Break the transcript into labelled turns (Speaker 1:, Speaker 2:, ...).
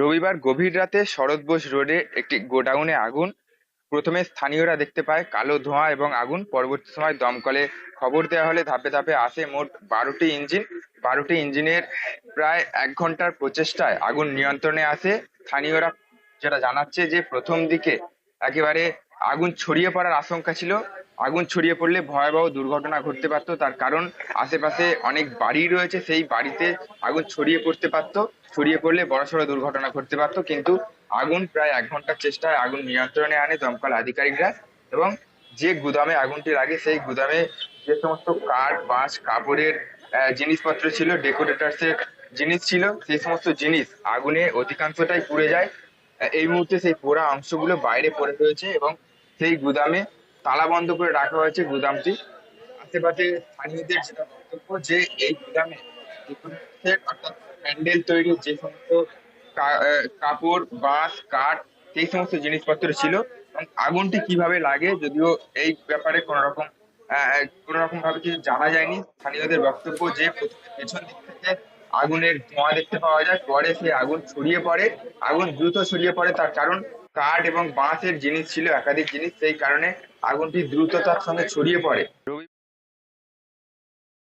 Speaker 1: রবিবার গভীর রাতে শরৎ বোস রোডে একটি গোডাউনে আগুন। প্রথমে স্থানীয়রা দেখতে পায় কালো ধোঁয়া এবং আগুন। পরবর্তী সময় দমকলে খবর দেওয়া হলে ধাপে ধাপে আসে মোট বারোটি ইঞ্জিন। বারোটি ইঞ্জিনের প্রায় এক ঘণ্টার প্রচেষ্টায় আগুন নিয়ন্ত্রণে আসে। স্থানীয়রা যেটা জানাচ্ছে যে প্রথম দিকে একেবারে আগুন ছড়িয়ে পড়ার আশঙ্কা ছিল। আগুন ছড়িয়ে পড়লে ভয়াবহ দুর্ঘটনা ঘটতে পারতো। তার কারণ আশেপাশে অনেক বাড়ি রয়েছে, সেই বাড়িতে আগুন ছড়িয়ে পড়তে পারতো। ছড়িয়ে পড়লে বড়সড় দুর্ঘটনা ঘটতে পারতো। কিন্তু আগুন প্রায় এক ঘণ্টার চেষ্টায় আগুন নিয়ন্ত্রণে আনে দমকল আধিকারিকরা এবং যে গুদামে আগুনটি লাগে, সেই গুদামে যে সমস্ত কাঠ, বাঁশ, কাপড়ের জিনিসপত্র ছিল ডেকোরেটার্স এর জিনিস ছিল, সেই সমস্ত জিনিস আগুনে অধিকাংশটাই পুড়ে যায়। এই মুহূর্তে সেই পোড়া অংশগুলো বাইরে পড়ে রয়েছে এবং সেই গুদামে তালা বন্ধ করে রাখা হয়েছে গুদামটি। আশেপাশে স্থানীয়দের যেটা বক্তব্য যে এই গুদামে অর্থাৎ প্যান্ডেল তৈরি যে সমস্ত কাপড়, বাঁশ, কাঠ, সেই সমস্ত জিনিসপত্র ছিল এবং আগুনটি কীভাবে লাগে যদিও এই ব্যাপারে কোনো রকম কোন রকম ভাবে কিছু জানা যায়নি। স্থানীয়দের বক্তব্য যে পেছন দিক থেকে আগুনের ধোঁয়া দেখতে পাওয়া যায়, পরে সেই আগুন ছড়িয়ে পড়ে। আগুন দ্রুত ছড়িয়ে পড়ে তার কারণ কাঠ এবং বাঁশের জিনিস ছিল একাধিক জিনিস সেই কারণে আগুনটি দ্রুততার সঙ্গে ছড়িয়ে পড়ে।